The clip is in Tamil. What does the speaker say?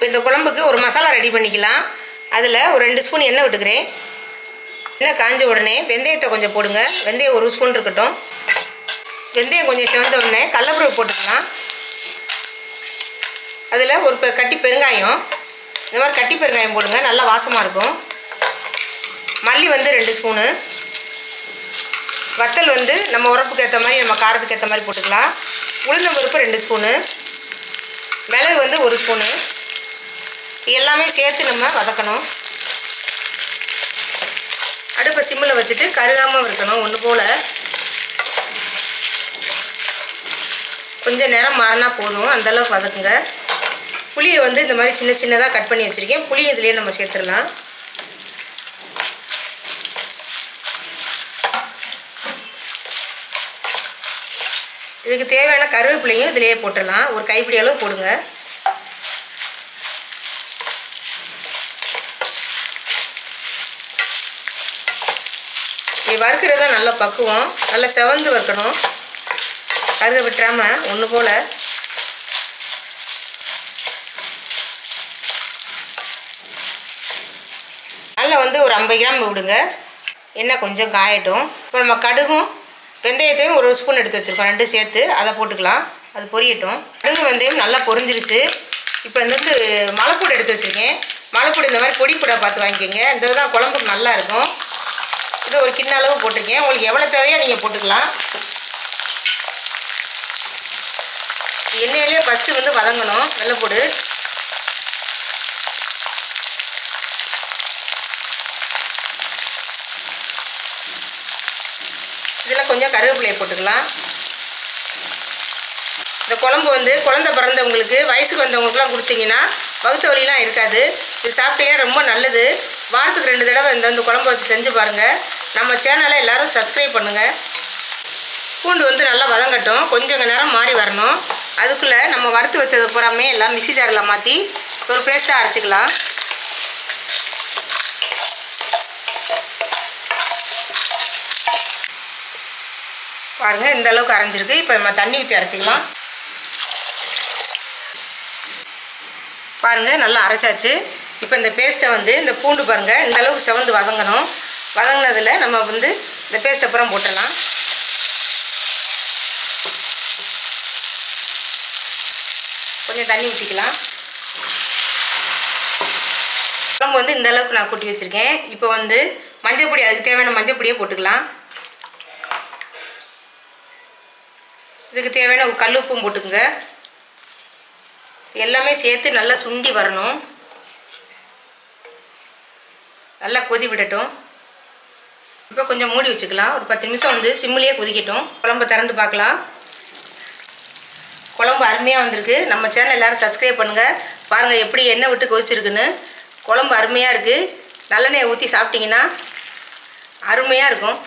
இப்போ இந்த குழம்புக்கு ஒரு மசாலா ரெடி பண்ணிக்கலாம். அதில் ஒரு ரெண்டு ஸ்பூன் எண்ணெய் விட்டுக்கிறேன். எண்ணெய் காஞ்ச உடனே வெந்தயத்தை கொஞ்சம் போடுங்க. வெந்தயம் ஒரு ஸ்பூன் இருக்கட்டும். வெந்தயம் கொஞ்சம் சிவந்த உடனே கடலப்பருப்பு போட்டுக்கலாம். அதில் ஒரு பெ- கட்டி பெருங்காயம். இந்த மாதிரி கட்டி பெருங்காயம் போடுங்க. நல்லா வாசமாக இருக்கும். மல்லி வந்து ரெண்டு ஸ்பூனு. வத்தல் வந்து நம்ம உரப்புக்கு ஏற்ற மாதிரி நம்ம காரத்துக்கு ஏற்ற மாதிரி போட்டுக்கலாம். உளுந்தம்பருப்பு ரெண்டு ஸ்பூனு. மிளகு வந்து ஒரு ஸ்பூனு. எல்லாமே சேர்த்து நம்ம வதக்கணும். அடுப்பை சிம்மில் வச்சுட்டு கருகாமல் இருக்கணும் ஒன்று போல். கொஞ்சம் நேரம் மாறினா போதும் அந்தளவுக்கு வதக்குங்க. புளியை வந்து இந்த மாதிரி சின்ன சின்னதாக கட் பண்ணி வச்சுருக்கேன். புளி இதுலேயே நம்ம சேர்த்துடலாம். இதுக்கு தேவையான கருவேப்பிலையும் இதிலேயே போட்டுடலாம். ஒரு கைப்பிடி அளவு போடுங்க. இது வறுக்கிறது தான் நல்ல பக்குவம். நல்லா செவந்து வறுக்கணும். கருக விட்டுறாமல் ஒன்று போல். நல்லா வந்து ஒரு ஐம்பது கிராம் விடுங்க. எண்ணெய் கொஞ்சம் காயட்டும். இப்போ நம்ம கடுகும் வெந்தயத்தையும் ஒரு ஸ்பூன் எடுத்து வச்சுருக்கோம். ரெண்டும் சேர்த்து அதை போட்டுக்கலாம். அது பொரியட்டும். கடுகு வெந்தயம் நல்லா பொரிஞ்சிருச்சு. இப்போ வந்து மலைப்பூடு எடுத்து வச்சுருக்கேன். மலைப்பூடு இந்த மாதிரி பொடி கூட பார்த்து வாங்கிக்கோங்க. இந்த தான் குழம்புக்கு நல்லா இருக்கும். இது ஒரு கிண்ண அளவு போட்டிருக்கேன். உங்களுக்கு எவ்வளோ தேவையோ நீங்கள் போட்டுக்கலாம். எண்ணெயிலே ஃபஸ்ட்டு வந்து வதங்கணும். வெள்ளைப்பூடு இதில் கொஞ்சம் கருவேப்பிலையை போட்டுக்கலாம். இந்த குழம்பு வந்து குழந்தை பிறந்தவங்களுக்கு வயசுக்கு வந்தவங்களுக்குலாம் கொடுத்தீங்கன்னா வகுத்த வலிலாம் இருக்காது. இது சாப்பிட்டீங்கன்னா ரொம்ப நல்லது. வாரத்துக்கு ரெண்டு தடவை இந்த இந்த குழம்பு வச்சு செஞ்சு பாருங்கள் நம்ம சேனலை எல்லோரும் சப்ஸ்கிரைப் பண்ணுங்கள் பூண்டு வந்து நல்லா வதங்கட்டும். கொஞ்சம் நேரம் மாறி வரணும். அதுக்குள்ளே நம்ம வறுத்து வச்சது பூராமே எல்லாம் மிக்சி ஜாரில் மாற்றி ஒரு பேஸ்ட்டாக அரைச்சிக்கலாம். பாருங்கள் இந்த அளவுக்கு அரைஞ்சிருக்கு. இப்போ நம்ம தண்ணி ஊற்றி அரைச்சிக்கலாம். பாருங்கள் நல்லா அரைச்சாச்சு. இப்போ இந்த பேஸ்ட்டை வந்து இந்த பூண்டு பாருங்கள் இந்த அளவுக்கு செவந்து வதங்கணும். வதங்கினதில் நம்ம வந்து இந்த பேஸ்ட் அப்புறம் போட்டலாம் கொஞ்சம் தண்ணி ஊற்றிக்கலாம் குழம்பு வந்து இந்த அளவுக்கு நான் கொட்டி வச்சுருக்கேன். இப்போ வந்து மஞ்சள் பொடி அதுக்கு தேவையான மஞ்சள் பொடியை போட்டுக்கலாம். இதுக்கு தேவையான ஒரு கல் உப்பும் போட்டுக்குங்க. எல்லாமே சேர்த்து நல்லா சுண்டி வரணும். நல்லா கொதி விடட்டும். இப்போ கொஞ்சம் மூடி வச்சுக்கலாம். ஒரு பத்து நிமிஷம் வந்து சிம்மிலேயே கொதிக்கட்டும். குழம்பு திறந்து பார்க்கலாம். குழம்பு அருமையாக வந்திருக்கு. நம்ம சேனல் எல்லோரும் சப்ஸ்கிரைப் பண்ணுங்கள் பாருங்கள் எப்படி எண்ணெய் விட்டு கொதிச்சிருக்குன்னு. குழம்பு அருமையாக இருக்குது நல்லெண்ணெயை ஊற்றி சாப்பிட்டிங்கன்னா அருமையாக இருக்கும்.